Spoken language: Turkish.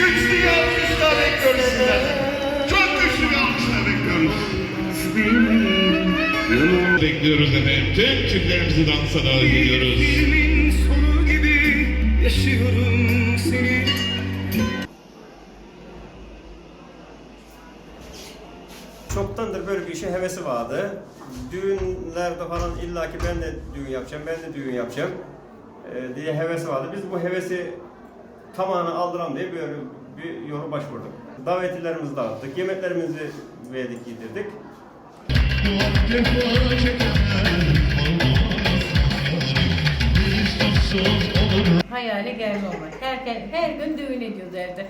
Güçlü bir alkışlar bekliyoruz sizden. Çok güçlü bir alkışlar bekliyoruz. Bekliyoruz efendim. Tüm çiftlerimizi dansa davet ediyoruz. Filmin sonu gibi yaşıyorum seni Çoktandır böyle bir işe hevesi vardı. Düğünlerde falan illaki ben de düğün yapacağım, ben de düğün yapacağım e, diye hevesi vardı. Biz bu hevesi tamamını aldıram diye böyle bir yola başvurduk. Davetlilerimizi dağıttık, yemeklerimizi verdik, yedirdik. Hayali gelme olmak. Her, her gün düğün ediyoruz evde.